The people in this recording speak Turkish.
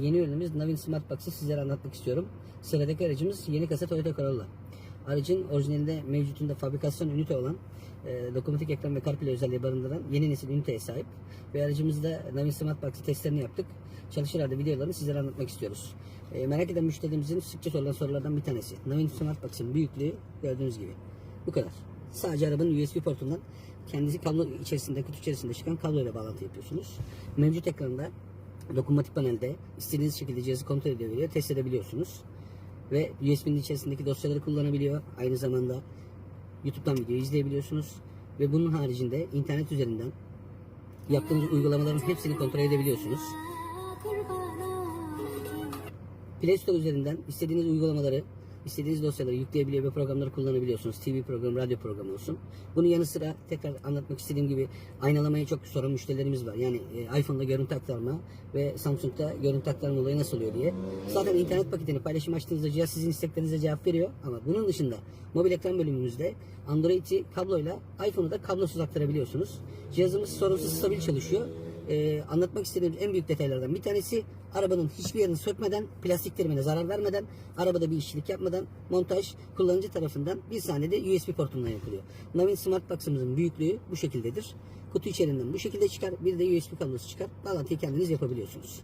yeni ürünümüz Navin Smart Box'ı sizlere anlatmak istiyorum. Sıradaki aracımız yeni kasa Toyota Corolla. Aracın orijinalinde mevcutunda fabrikasyon ünite olan e, dokunmatik ekran ve CarPlay özelliği barındıran yeni nesil üniteye sahip. Ve aracımızda Navin Smart Box'ı testlerini yaptık. Çalışır halde videolarını sizlere anlatmak istiyoruz. E, merak eden müşterilerimizin sıkça sorulan sorulardan bir tanesi. Navin Smart Box'ın büyüklüğü gördüğünüz gibi. Bu kadar. Sadece arabanın USB portundan kendisi kablo içerisinde, kutu içerisinde çıkan kabloyla bağlantı yapıyorsunuz. Mevcut ekranda dokunmatik panelde istediğiniz şekilde cihazı kontrol edebiliyor, test edebiliyorsunuz. Ve USB'nin içerisindeki dosyaları kullanabiliyor. Aynı zamanda YouTube'dan video izleyebiliyorsunuz. Ve bunun haricinde internet üzerinden yaptığınız uygulamaların hepsini kontrol edebiliyorsunuz. Play Store üzerinden istediğiniz uygulamaları, istediğiniz dosyaları yükleyebiliyor ve programları kullanabiliyorsunuz. TV programı, radyo programı olsun. Bunun yanı sıra tekrar anlatmak istediğim gibi aynalamayı çok soran müşterilerimiz var. Yani e, iPhone'da görüntü aktarma ve Samsung'da görüntü aktarma olayı nasıl oluyor diye. Zaten internet paketini paylaşım açtığınızda cihaz sizin isteklerinize cevap veriyor. Ama bunun dışında mobil ekran bölümümüzde Android'i kabloyla iPhone'u da kablosuz aktarabiliyorsunuz. Cihazımız sorunsuz stabil çalışıyor e, anlatmak istediğim en büyük detaylardan bir tanesi arabanın hiçbir yerini sökmeden, plastik terimine zarar vermeden, arabada bir işçilik yapmadan montaj kullanıcı tarafından bir saniyede USB portundan yapılıyor. Navin Smart Box'ımızın büyüklüğü bu şekildedir. Kutu içerisinden bu şekilde çıkar. Bir de USB kablosu çıkar. Bağlantıyı kendiniz yapabiliyorsunuz.